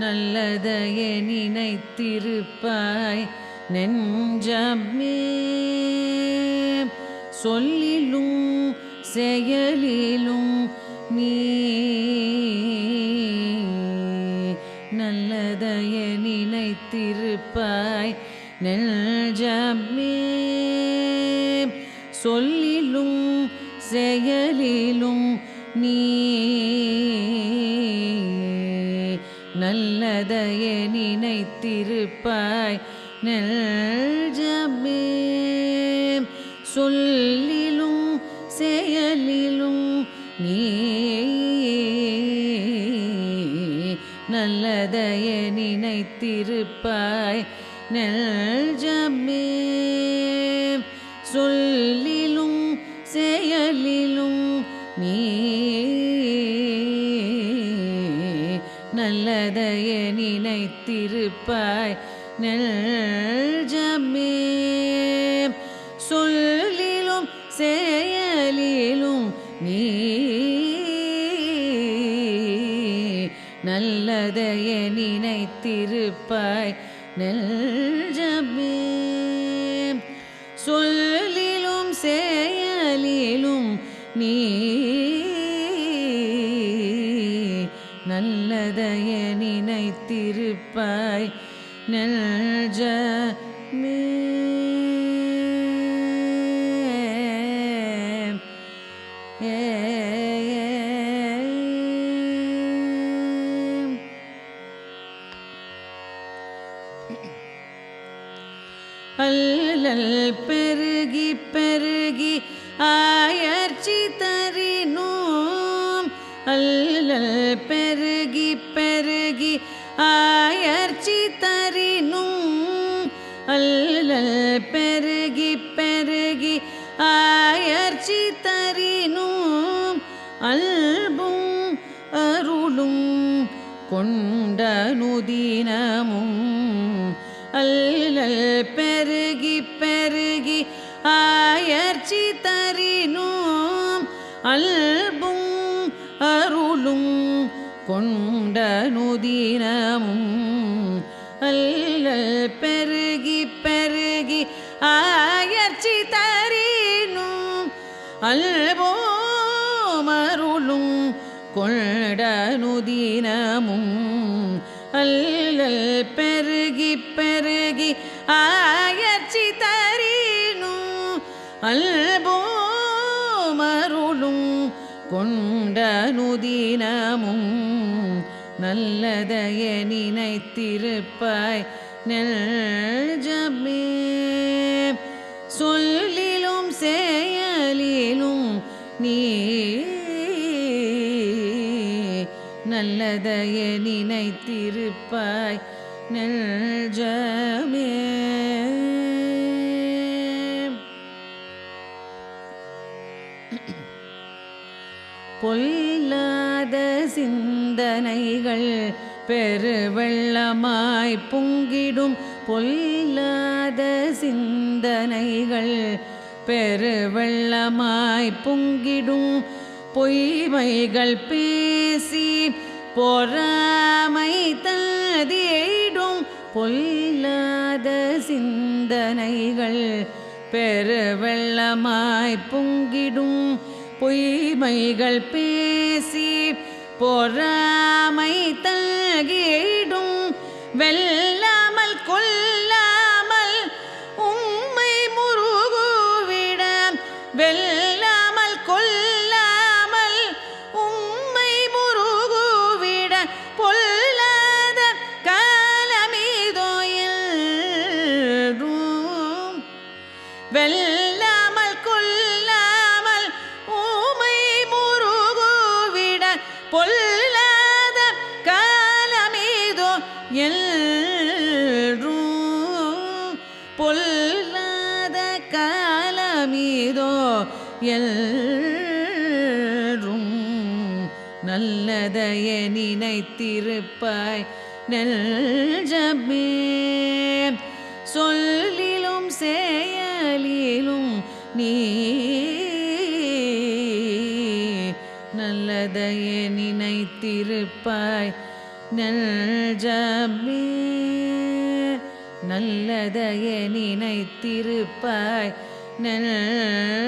நல்லதையே நினைத்திருப்பாய். நெஞ்சமே சொல்லிலும் செயலிலும் நீ நல்லதையே நினைத்திருப்பாய். நெஞ்சமே சொல்லிலும் செயலிலும் நீ நல்லதையே நினைத்திருப்பாய். நெஞ்சமே சொல்லிலும் செயலிலும் நீ நல்லதையே நினைத்திருப்பாய். நெல் நல்லதையே நினைத்திருப்பாய். நெஞ்சமே சொல்லிலும் செயலிலும் நீ நல்லதையே நினைத்திருப்பாய். நெஞ்சமே சொல்லிலும் செயலிலும் நீ நல்லதைய நினைத்திருப்பாய். நெஞ்சமே அல்லல் பெருகி பெருகி ஆயர்ச்சி தரினோம். அல்லல் பெருகி அழகி ஆயர்ச்சி தரினும் அல்லல் பெருகி பெருகி ஆயர்ச்சி தரினும் அல்பும் அருளும் கொண்ட நுதினமும் அல்லல் பெருகி பெருகி ஆயர்ச்சி தரினும் அல்பும் கொண்ட நுதினமும் அல்லல் பெருகி பெருகி ஆயர்ச்சி தரினோம் அல்போமருளும் கொண்ட நுதினமும் அல்லல் பெருகி பெருகி ஆயர்ச்சி தரினும் அல்போம் கொண்டனுதினமும் நல்லதைய நினைத்திருப்பாய் நெஞ்சமே. சொல்லிலும் செயலிலும் நீ நல்லதைய நினைத்திருப்பாய் நெஞ்சமே. பொல்லாத சிந்தனைகள் பெருவெள்ளமாய் பொங்கிடும். பொல்லாத சிந்தனைகள் பெருவெள்ளமாய் பொங்கிடும். பொய்மைகள் பேசி பொறாமை ததியிடும் பொல்லாத சிந்தனைகள் பெருவெள்ளமாய் பொங்கிடும். பொய்மைகள் பேசி பொறாமை தகிடும் வெல்லாமல் கொல்லாமல் உம்மை முருகுவிட. வெல்லாமல் கொல்லாமல் உம்மை முருகுவிட. பொல்லாத காலமிதோயும் வெல்ல காலமீதோ பொல்லாத காலமீதோ எல்ரும் நல்லதைய நினைத்திருப்பாய் நெஞ்சமே. சொல்லிலும் செயலிலும் நீ நல்லதைய நினைத்திருப்பாய் நெஞ்சமே நல்லதையே நினைத்திருப்பாய். நெஞ்சமே